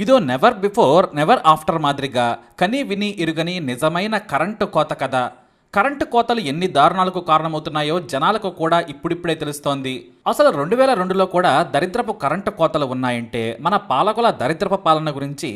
ఇదో never before never after మాదిరిగా కనీ విని ఇరుగని నిజమైన కరెంటు కోత కథ. కరెంటు కోతలు ఎన్ని దారుణాలకు కారణమవుతున్నాయో జనాలకు కూడా ఇప్పుడిప్పుడే తెలుస్తోంది. అసలు రెండు వేల రెండులో కూడా దరిద్రపు కరెంటు కోతలు ఉన్నాయంటే మన పాలకుల దరిద్రపు పాలన గురించి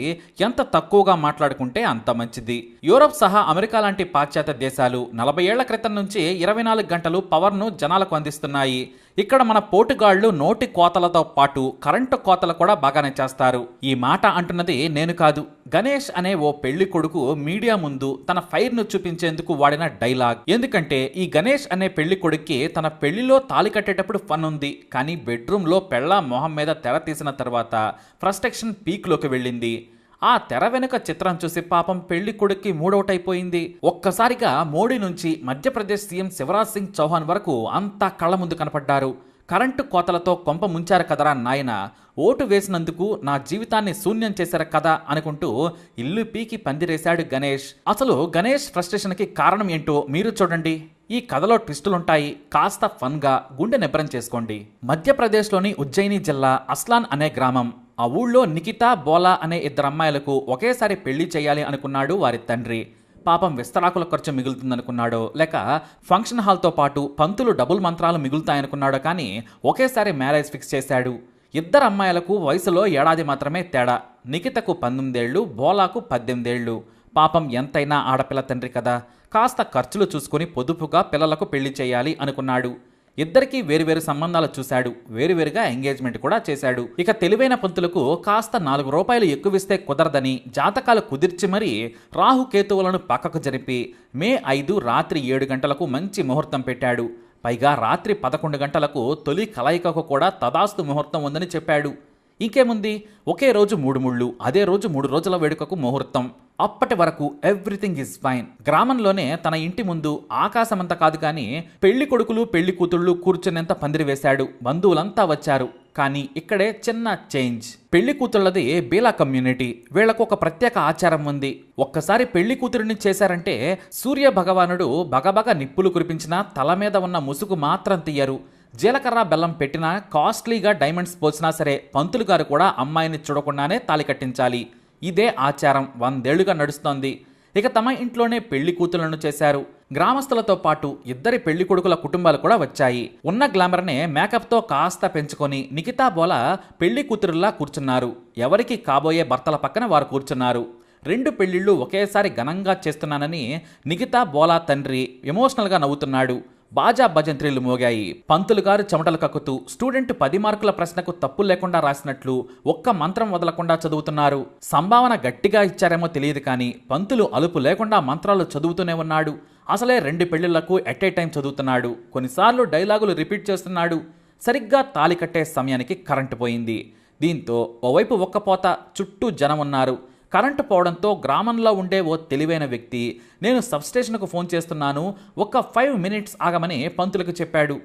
ఎంత తక్కువగా మాట్లాడుకుంటే అంత మంచిది. యూరోప్ సహా అమెరికా లాంటి పాశ్చాత్య దేశాలు నలభై ఏళ్ళ క్రితం నుంచి ఇరవై నాలుగు గంటలు పవర్ను జనాలకు అందిస్తున్నాయి. ఇక్కడ మన పోటుగాళ్ళు నోటి కోతలతో పాటు కరెంటు కోతలు కూడా బాగానే చేస్తారు. ఈ మాట అంటున్నది నేను కాదు. గణేష్ అనే ఓ పెళ్ళి కొడుకు మీడియా ముందు తన ఫైర్ను చూపించేందుకు వాడిన డైలాగ్. ఎందుకంటే ఈ గణేష్ అనే పెళ్ళి కొడుక్కి తన పెళ్ళిలో తాళి కట్టేటప్పుడు ఫన్ ఉంది. కానీ బెడ్రూమ్లో పెళ్ళ మొహం మీద తెర తీసిన తర్వాత ఫ్రస్ట్రక్షన్ పీక్లోకి వెళ్ళింది. ఆ తెర వెనుక చిత్రం చూసి పాపం పెళ్ళి కొడుక్కి మూడౌట్ అయిపోయింది ఒక్కసారిగా మోడీ నుంచి మధ్యప్రదేశ్ సీఎం శివరాజ్ సింగ్ చౌహాన్ వరకు అంతా కళ్ళ ముందు కనపడ్డారు. కరెంటు కోతలతో కొంప ముంచారు కదరా నాయన. ఓటు వేసినందుకు నా జీవితాన్ని శూన్యం చేశారు కదా అనుకుంటూ ఇల్లు పీకి పందిరేశాడు గణేష్. అసలు గణేష్ ఫ్రస్ట్రేషన్కి కారణం ఏంటో మీరు చూడండి. ఈ కథలో ట్విస్టులుంటాయి. కాస్త ఫన్గా గుండె నిబ్బరం చేసుకోండి. మధ్యప్రదేశ్లోని ఉజ్జయిని జిల్లా అస్లాన్ అనే గ్రామం. ఆ ఊళ్ళో నికితా బోలా అనే ఇద్దరు అమ్మాయిలకు ఒకేసారి పెళ్ళి చేయాలి అనుకున్నాడు వారి తండ్రి. పాపం విస్తరాకుల ఖర్చు మిగులుతుందనుకున్నాడో లేక ఫంక్షన్ హాల్తో పాటు పంతులు డబుల్ మంత్రాలు మిగులుతాయనుకున్నాడో కానీ ఒకేసారి మ్యారేజ్ ఫిక్స్ చేశాడు. ఇద్దరు అమ్మాయిలకు వయసులో ఏడాది మాత్రమే తేడా. నిఖితకు పంతొమ్మిదేళ్ళు బోలాకు పద్దెనిమిదేళ్ళు పాపం ఎంతైనా ఆడపిల్ల తండ్రి కదా. కాస్త ఖర్చులు చూసుకుని పొదుపుగా పిల్లలకు పెళ్ళి చేయాలి అనుకున్నాడు. ఇద్దరికీ వేరువేరు సంబంధాలు చూశాడు. వేరువేరుగా ఎంగేజ్మెంట్ కూడా చేశాడు. ఇక తెలివైన పంతులకు కాస్త నాలుగు రూపాయలు ఎక్కువిస్తే కుదరదని జాతకాలు కుదిర్చి మరీ రాహుకేతువులను పక్కకు జరిపి మే ఐదు రాత్రి ఏడు గంటలకు మంచి ముహూర్తం పెట్టాడు. పైగా రాత్రి పదకొండు గంటలకు తొలి కలయికకు కూడా తదాస్తు ముహూర్తం ఉందని చెప్పాడు. ఇంకేముంది? ఒకే రోజు మూడు ముళ్ళు అదే రోజు మూడు రోజుల వేడుకకు ముహూర్తం. అప్పటి వరకు ఎవ్రీథింగ్ ఇస్ ఫైన్. గ్రామంలోనే తన ఇంటి ముందు ఆకాశమంత కాదు కానీ పెళ్ళి కొడుకులు పెళ్ళి కూతుళ్ళు కూర్చునేంత పందిరి వేశాడు. బంధువులంతా వచ్చారు. కానీ ఇక్కడే చిన్న చేంజ్. పెళ్ళి కూతుళ్ళది బీలా కమ్యూనిటీ. వీళ్ళకు ఒక ప్రత్యేక ఆచారం ఉంది. ఒక్కసారి పెళ్ళి కూతురిని చేశారంటే సూర్య భగవానుడు బగబగ నిప్పులు కురిపించినా తల మీద ఉన్న ముసుగు మాత్రం తీయరు. జీలకర్ర బెల్లం పెట్టినా కాస్ట్లీగా డైమండ్స్ పోసినా సరే పంతులు గారు కూడా అమ్మాయిని చూడకుండానే తాలి కట్టించాలి. ఇదే ఆచారం. వందేళ్ళుగా నడుస్తోంది. ఇక తమ ఇంట్లోనే పెళ్ళి కూతులను చేశారు. గ్రామస్తులతో పాటు ఇద్దరి పెళ్ళి కొడుకుల కుటుంబాలు కూడా వచ్చాయి. ఉన్న గ్లామర్నే మేకప్తో కాస్త పెంచుకొని నిఖితా బోల పెళ్ళి కూతురులా కూర్చున్నారు. ఎవరికి కాబోయే భర్తల పక్కన వారు కూర్చున్నారు. రెండు పెళ్ళిళ్ళు ఒకేసారి ఘనంగా చేస్తున్నానని నిఖితా బోలా తండ్రి ఎమోషనల్గా నవ్వుతున్నాడు. బాజా భజంత్రీలు మోగాయి. పంతులు గారు చెమటలు కక్కుతూ స్టూడెంట్ పది మార్కుల ప్రశ్నకు తప్పు లేకుండా రాసినట్లు ఒక్క మంత్రం వదలకుండా చదువుతున్నారు. సంభావన గట్టిగా ఇచ్చారేమో తెలియదు కానీ పంతులు అలుపు లేకుండా మంత్రాలు చదువుతూనే ఉన్నాడు. అసలే రెండు పెళ్ళిళ్ళకు ఎట్ ఏ టైం చదువుతున్నాడు. కొన్నిసార్లు డైలాగులు రిపీట్ చేస్తున్నాడు. సరిగ్గా తాలి కట్టే సమయానికి కరెంటు పోయింది. దీంతో ఓవైపు ఒక్కపోత చుట్టూ జనం ఉన్నారు కరెంటు పోవడంతో గ్రామంలో ఉండే ఓ తెలివైన వ్యక్తి నేను సబ్స్టేషన్కు ఫోన్ చేస్తున్నాను ఒక్క ఫైవ్ మినిట్స్ ఆగమని పంతులకు చెప్పాడు.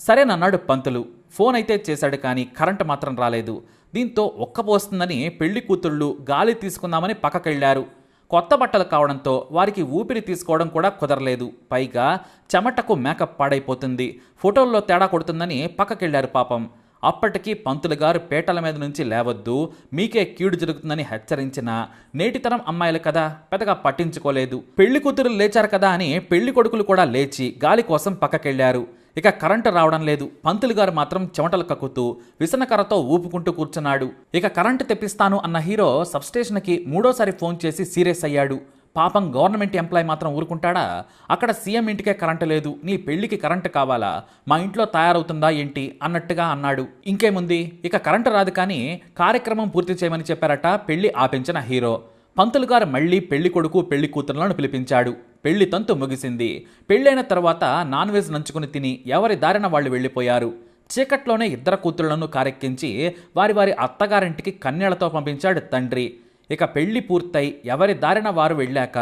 సరేనన్నాడు పంతులు ఫోన్ అయితే చేశాడు కానీ కరెంటు మాత్రం రాలేదు. దీంతో ఒక్కపోస్తుందని పెళ్ళి కూతుళ్ళు గాలి తీసుకుందామని పక్కకెళ్ళారు కొత్త బట్టలు కావడంతో వారికి ఊపిరి తీసుకోవడం కూడా కుదరలేదు. పైగా చెమటకు మేకప్ పాడైపోతుంది. ఫోటోల్లో తేడా కొడుతుందని పక్కకెళ్ళారు పాపం. అప్పటికి పంతులు గారు పేటల మీద నుంచి లేవద్దు మీకే కీడు జరుగుతుందని హెచ్చరించిన నేటితరం అమ్మాయిలు కదా పెద్దగా పట్టించుకోలేదు. పెళ్ళి కూతురు లేచారు కదా అని పెళ్ళి కొడుకులు కూడా లేచి గాలి కోసం పక్కకెళ్ళారు ఇక కరెంటు రావడం లేదు. పంతులు గారు మాత్రం చెమటలు కక్కుతూ విసనకర్రతో ఊపుకుంటూ కూర్చున్నాడు. ఇక కరెంటు తెప్పిస్తాను అన్న హీరో సబ్స్టేషన్కి మూడోసారి ఫోన్ చేసి సీరియస్ అయ్యాడు. పాపం గవర్నమెంట్ ఎంప్లాయ్ మాత్రం ఊరుకుంటాడా? అక్కడ సీఎం ఇంటికే కరెంటు లేదు నీ పెళ్ళికి కరెంటు కావాలా? మా ఇంట్లో తయారవుతుందా ఏంటి? అన్నట్టుగా అన్నాడు. ఇంకేముంది? ఇక కరెంటు రాదు కానీ కార్యక్రమం పూర్తి చేయమని చెప్పారట పెళ్ళి ఆపించిన హీరో. పంతులు గారు మళ్ళీ పెళ్ళి కొడుకు పెళ్ళి కూతురులను పిలిపించాడు. పెళ్ళి తంతు ముగిసింది. పెళ్ళైన తర్వాత నాన్ వెజ్ నంచుకుని తిని ఎవరి దారిన వాళ్ళు వెళ్ళిపోయారు. చీకట్లోనే ఇద్దరు కూతుళ్ళను కారెక్కించి వారి వారి అత్తగారింటికి కన్నెలతో పంపించాడు తండ్రి. ఇక పెళ్ళి పూర్తయి ఎవరి దారిన వారు వెళ్ళాక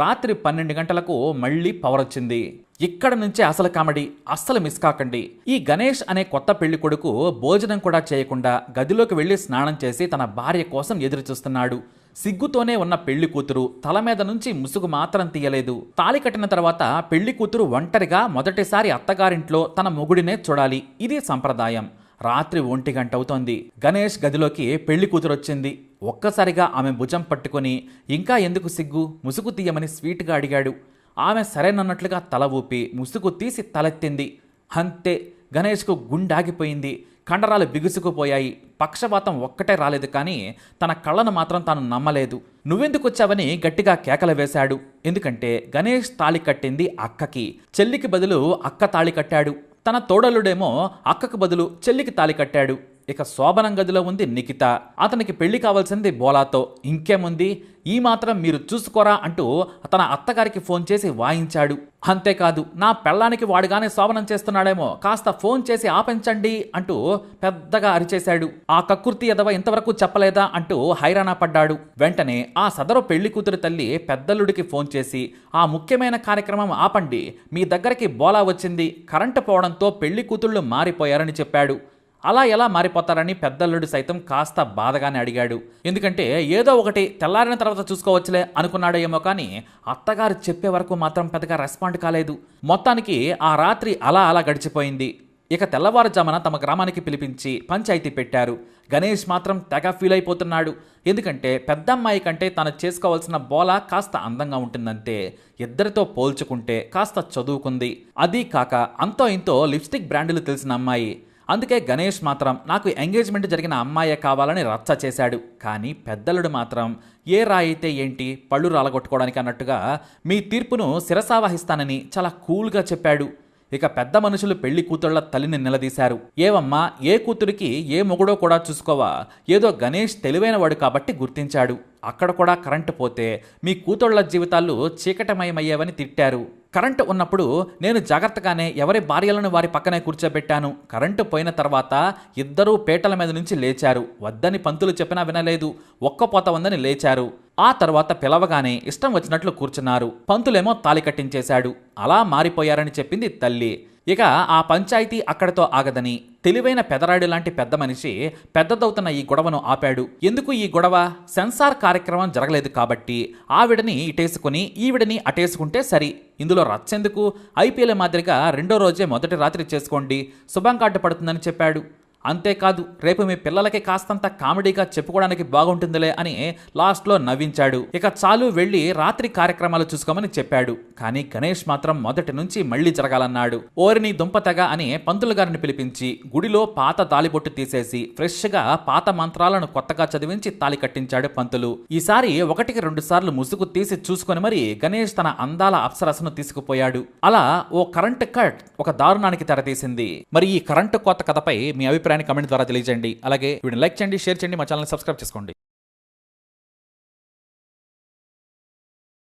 రాత్రి పన్నెండు గంటలకు మళ్ళీ పవర్ వచ్చింది ఇక్కడ నుంచే అసలు కామెడీ అస్సలు మిస్ కాకండి. ఈ గణేష్ అనే కొత్త పెళ్ళి కొడుకు భోజనం కూడా చేయకుండా గదిలోకి వెళ్ళి స్నానం చేసి తన భార్య కోసం ఎదురు చూస్తున్నాడు సిగ్గుతోనే ఉన్న పెళ్ళి కూతురు తల మీద నుంచి ముసుగు మాత్రం తీయలేదు. తాళి కట్టిన తర్వాత పెళ్ళి కూతురు ఒంటరిగా మొదటిసారి అత్తగారింట్లో తన మొగుడినే చూడాలి. ఇది సంప్రదాయం. రాత్రి ఒంటి గంట అవుతోంది. గణేష్ గదిలోకి పెళ్ళి కూతురు వచ్చింది. ఒక్కసారిగా ఆమె భుజం పట్టుకొని ఇంకా ఎందుకు సిగ్గు? ముసుగు తీయమని స్వీట్గా అడిగాడు. ఆమె సరేనన్నట్లుగా తల ఊపి ముసుగు తీసి తలెత్తింది. అంతే. గణేష్కు గుండాగిపోయింది. కండరాలు బిగుసుకుపోయాయి. పక్షపాతం ఒక్కటే రాలేదు కానీ తన కళ్ళను మాత్రం తాను నమ్మలేదు. నువ్వెందుకు వచ్చావని గట్టిగా కేకలు వేశాడు. ఎందుకంటే గణేష్ తాళి కట్టింది అక్కకి. చెల్లికి బదులు అక్క తాళి కట్టాడు. తన తోడలుడేమో అక్కకు బదులు చెల్లికి తాలి కట్టాడు. ఇక శోభనం గదిలో ఉంది నిఖిత. అతనికి పెళ్ళి కావాల్సింది బోలాతో. ఇంకేముంది? ఈ మాత్రం మీరు చూసుకోరా అంటూ తన అత్తగారికి ఫోన్ చేసి వాయించాడు. అంతేకాదు నా పెళ్ళానికి వాడుగానే శోభనం చేస్తున్నాడేమో కాస్త ఫోన్ చేసి ఆపించండి అంటూ పెద్దగా అరిచేశాడు. ఆ కక్కుర్తి ఎదవ ఇంతవరకు చెప్పలేదా అంటూ హైరాణ పడ్డాడు. వెంటనే ఆ సదరు పెళ్ళి కూతురు తల్లి పెద్దల్లుడికి ఫోన్ చేసి ఆ ముఖ్యమైన కార్యక్రమం ఆపండి. మీ దగ్గరికి బోలా వచ్చింది. కరెంటు పోవడంతో పెళ్ళి కూతుళ్ళు మారిపోయారని చెప్పాడు. అలా ఎలా మారిపోతారని పెద్దల్లుడు సైతం కాస్త బాధగానే అడిగాడు. ఎందుకంటే ఏదో ఒకటి తెల్లారిన తర్వాత చూసుకోవచ్చులే అనుకున్నాడో ఏమో కానీ అత్తగారు చెప్పే వరకు మాత్రం పెద్దగా రెస్పాండ్ కాలేదు. మొత్తానికి ఆ రాత్రి అలా అలా గడిచిపోయింది. ఇక తెల్లవారుజామున తమ గ్రామానికి పిలిపించి పంచాయతీ పెట్టారు. గణేష్ మాత్రం తెగ ఫీల్ అయిపోతున్నాడు. ఎందుకంటే పెద్దమ్మాయి కంటే తను చేసుకోవాల్సిన బోలా కాస్త అందంగా ఉంటుందంతే ఇద్దరితో పోల్చుకుంటే కాస్త చదువుకుంది. అదీ కాక అంతో ఇంతో లిప్స్టిక్ బ్రాండ్లు తెలిసిన అమ్మాయి. అందుకే గణేష్ మాత్రం నాకు ఎంగేజ్మెంట్ జరిగిన అమ్మాయే కావాలని రచ్చ చేశాడు. కానీ పెద్దలుడు మాత్రం ఏ రాయితే ఏంటి? పళ్ళు రాలగొట్టుకోవడానికి అన్నట్టుగా మీ తీర్పును శిరసావహిస్తానని చాలా కూల్గా చెప్పాడు. ఇక పెద్ద మనుషులు పెళ్ళి కూతుళ్ళ తల్లిని నిలదీశారు. ఏవమ్మా ఏ కూతురికి ఏ మొగుడో కూడా చూసుకోవా? ఏదో గణేష్ తెలివైనవాడు కాబట్టి గుర్తించాడు. అక్కడ కూడా కరెంటు పోతే మీ కూతుళ్ళ జీవితాలు చీకటమయమయ్యేవని తిట్టారు. కరెంటు ఉన్నప్పుడు నేను జాగ్రత్తగానే ఎవరి భార్యలను వారి పక్కనే కూర్చోబెట్టాను. కరెంటు పోయిన తర్వాత ఇద్దరూ పేటల మీద నుంచి లేచారు. వద్దని పంతులు చెప్పినా వినలేదు. ఒక్కపోత ఉందని లేచారు. ఆ తర్వాత పిలవగానే ఇష్టం వచ్చినట్లు కూర్చున్నారు. పంతులేమో తాలి కట్టించేశాడు. అలా మారిపోయారని చెప్పింది తల్లి. ఇక ఆ పంచాయతీ అక్కడతో ఆగదని తెలివైన పెదరాడు లాంటి పెద్ద మనిషి పెద్దదవుతున్న ఈ గొడవను ఆపాడు. ఎందుకు ఈ గొడవ? సెన్సార్ కార్యక్రమం జరగలేదు కాబట్టి ఆవిడని ఇటేసుకుని ఈవిడని అటేసుకుంటే సరి. ఇందులో రచ్చెందుకు? ఐపీఎల్ మాదిరిగా రెండో రోజే మొదటి రాత్రి చేసుకోండి. శుభం కార్డు పడుతుందని చెప్పాడు. అంతేకాదు రేపు మీ పిల్లలకి కాస్తంత కామెడీగా చెప్పుకోవడానికి బాగుంటుందిలే అని లాస్ట్లో నవ్వించాడు. ఇక చాలు వెళ్ళి రాత్రి కార్యక్రమాలు చూసుకోమని చెప్పాడు. కానీ గణేష్ మాత్రం మొదటి నుంచి మళ్ళీ జరగాలన్నాడు. ఓరిని దుంపతగా అని పంతులు గారిని పిలిపించి గుడిలో పాత తాలిబొట్టు తీసేసి ఫ్రెష్గా పాత మంత్రాలను కొత్తగా చదివించి తాలి కట్టించాడు పంతులు. ఈసారి ఒకటికి రెండు సార్లు ముసుగు తీసి చూసుకొని మరి గణేష్ తన అందాల అప్సరసను తీసుకుపోయాడు. అలా ఓ కరెంట్ కట్ ఒక దారుణానికి తెరతీసింది. మరి ఈ కరెంటు కొత్త కథపై మీ అభిప్రాయం అభిప్రాయాన్ని కమెంట్ ద్వారా తెలియజేయండి. అలాగే వీడిని లైక్ చేయండి షేర్ చేయండి మా ఛానల్ సబ్స్క్రైబ్ చేసుకోండి.